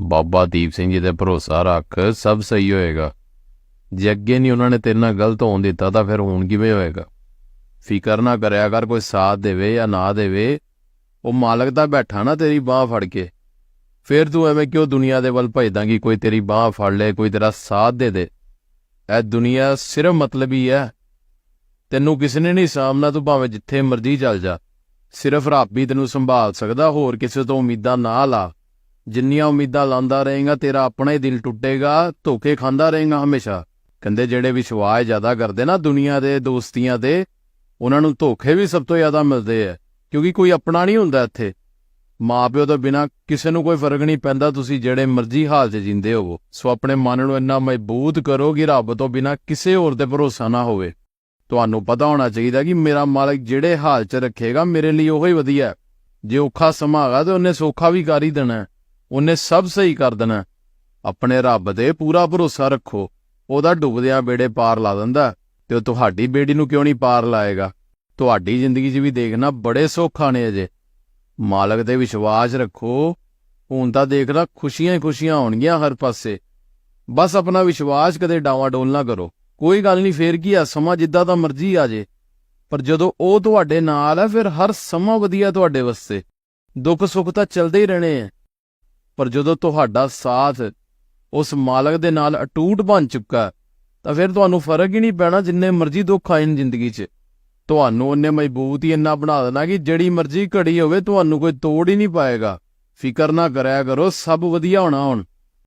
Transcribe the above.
ਬਾਬਾ ਦੀਪ ਸਿੰਘ ਜੀ ਤੇ ਭਰੋਸਾ ਰੱਖ, ਸਭ ਸਹੀ ਹੋਏਗਾ। ਜੇ ਅੱਗੇ ਨਹੀਂ ਉਹਨਾਂ ਨੇ ਤੇਰੇ ਨਾਲ ਗਲਤ ਹੋਣ ਦਿੱਤਾ, ਤਾਂ ਫਿਰ ਹੁਣ ਕਿਵੇਂ ਹੋਏਗਾ? ਫਿਕਰ ਨਾ ਕਰਿਆ ਕਰ, ਕੋਈ ਸਾਥ ਦੇਵੇ ਜਾਂ ਨਾ ਦੇਵੇ। ਉਹ ਮਾਲਕ ਤਾਂ ਬੈਠਾ ਨਾ ਤੇਰੀ ਬਾਹ ਫੜ ਕੇ। ਫਿਰ ਤੂੰ ਐਵੇਂ ਕਿਉਂ ਦੁਨੀਆ ਦੇ ਵੱਲ ਭਜਦਾ ਕਿ ਕੋਈ ਤੇਰੀ ਬਾਹ ਫੜ ਲੇ, ਕੋਈ ਤੇਰਾ ਸਾਥ ਦੇ ਦੇ? ਇਹ ਦੁਨੀਆ ਸਿਰਫ ਮਤਲਬੀ ਹੈ ਤੈਨੂੰ ਕਿਸੇ ਨੇ ਨਹੀਂ ਸਾਹਮਣਾ ਤੂੰ ਭਾਵੇਂ ਜਿੱਥੇ ਮਰਜ਼ੀ ਚੱਲ ਜਾ। ਸਿਰਫ ਰੱਬ ਹੀ ਤੈਨੂੰ ਸੰਭਾਲ ਸਕਦਾ, ਹੋਰ ਕਿਸੇ ਤੋਂ ਉਮੀਦਾਂ ਨਾ ਲਾ। ਜਿੰਨੀਆਂ ਉਮੀਦਾਂ ਲਾਂਦਾ ਰਹੇਗਾ, ਤੇਰਾ ਆਪਣਾ ਹੀ ਦਿਲ ਟੁੱਟੇਗਾ, ਧੋਖੇ ਖਾਂਦਾ ਰਹੇਗਾ ਹਮੇਸ਼ਾ। ਕਹਿੰਦੇ, ਜਿਹੜੇ ਵਿਸ਼ਵਾਸ ਜ਼ਿਆਦਾ ਕਰਦੇ ਨਾ ਦੁਨੀਆ ਦੇ, ਦੋਸਤੀਆਂ ਦੇ, ਉਹਨਾਂ ਨੂੰ ਧੋਖੇ ਵੀ ਸਭ ਤੋਂ ਜ਼ਿਆਦਾ ਮਿਲਦੇ ਆ, ਕਿਉਂਕਿ ਕੋਈ ਆਪਣਾ ਨਹੀਂ ਹੁੰਦਾ ਇੱਥੇ। ਮਾਪਿਓ ਤੋਂ ਬਿਨਾ ਕਿਸੇ ਨੂੰ ਕੋਈ ਫ਼ਰਕ ਨਹੀਂ ਪੈਂਦਾ, ਤੁਸੀਂ ਜਿਹੜੇ ਮਰਜ਼ੀ ਹਾਲ 'ਚ ਜਿੰਦੇ ਹੋਵੋ। ਸੋ ਆਪਣੇ ਮਨ ਨੂੰ ਇੰਨਾ ਮਜ਼ਬੂਤ ਕਰੋ ਕਿ ਰੱਬ ਤੋਂ ਬਿਨਾ ਕਿਸੇ ਹੋਰ ਤੇ ਭਰੋਸਾ ਨਾ ਹੋਵੇ। ਤੁਹਾਨੂੰ ਪਤਾ ਹੋਣਾ ਚਾਹੀਦਾ ਕਿ ਮੇਰਾ ਮਾਲਕ ਜਿਹੜੇ ਹਾਲ 'ਚ ਰੱਖੇਗਾ, ਮੇਰੇ ਲਈ ਉਹੀ ਵਧੀਆ। ਜੇ ਔਖਾ ਸਮਾਂ ਹੈਗਾ, ਤੇ ਉਹਨੇ ਸੌਖਾ ਵੀ ਕਰ ਹੀ ਦੇਣਾ। ਉਹਨੇ ਸਭ ਸਹੀ ਕਰ ਦੇਣਾ। ਆਪਣੇ ਰੱਬ ਤੇ ਪੂਰਾ ਭਰੋਸਾ ਰੱਖੋ। ਉਹਦਾ ਡੁੱਬਦਿਆਂ ਬੇੜੇ ਪਾਰ ਲਾ ਦਿੰਦਾ ਤੇ ਉਹ ਤੁਹਾਡੀ ਬੇੜੀ ਨੂੰ ਕਿਉਂ ਨਹੀਂ ਪਾਰ ਲਾਏਗਾ? ਤੁਹਾਡੀ ਜ਼ਿੰਦਗੀ 'ਚ ਵੀ ਦੇਖਣਾ ਬੜੇ ਸੌਖਾ ਨੇ ਅਜੇ। ਮਾਲਕ ਤੇ ਵਿਸ਼ਵਾਸ ਰੱਖੋ। ਹੁਣ ਤਾਂ ਦੇਖਣਾ ਖੁਸ਼ੀਆਂ ਹੀ ਖੁਸ਼ੀਆਂ ਹੋਣਗੀਆਂ ਹਰ ਪਾਸੇ। ਬਸ ਆਪਣਾ ਵਿਸ਼ਵਾਸ ਕਦੇ ਡਾਵਾਡੋਲ ਨਾ ਕਰੋ। ਕੋਈ ਗੱਲ ਨਹੀਂ, ਫੇਰ ਕੀ ਆ? ਸਮਾਂ ਜਿੱਦਾਂ ਦਾ ਮਰਜ਼ੀ ਆ ਜੇ। ਪਰ ਜਦੋਂ ਉਹ ਤੁਹਾਡੇ ਨਾਲ ਹੈ ਫਿਰ ਹਰ ਸਮਾਂ ਵਧੀਆ ਤੁਹਾਡੇ ਵਾਸਤੇ। ਦੁੱਖ ਸੁੱਖ ਤਾਂ ਚੱਲਦੇ ਹੀ ਰਹਿਣੇ ਆ। ਪਰ ਜਦੋਂ ਤੁਹਾਡਾ ਸਾਥ ਉਸ ਮਾਲਕ ਦੇ ਨਾਲ ਅਟੂਟ ਬਣ ਚੁੱਕਾ ਤਾਂ ਫਿਰ ਤੁਹਾਨੂੰ ਫ਼ਰਕ ਹੀ ਨਹੀਂ ਪੈਣਾ ਜਿੰਨੇ ਮਰਜ਼ੀ ਦੁੱਖ ਆਏ ਨੇ ਜ਼ਿੰਦਗੀ 'ਚ। ਤੁਹਾਨੂੰ ਉਹਨੇ ਮਜ਼ਬੂਤ ਹੀ ਇੰਨਾ ਬਣਾ ਦੇਣਾ ਕਿ ਜਿਹੜੀ ਮਰਜ਼ੀ ਘੜੀ ਹੋਵੇ, ਤੁਹਾਨੂੰ ਕੋਈ ਤੋੜ ਹੀ ਨਹੀਂ ਪਾਏਗਾ। ਫਿਕਰ ਨਾ ਕਰਿਆ ਕਰੋ, ਸਭ ਵਧੀਆ ਹੋਣਾ ਹੁਣ।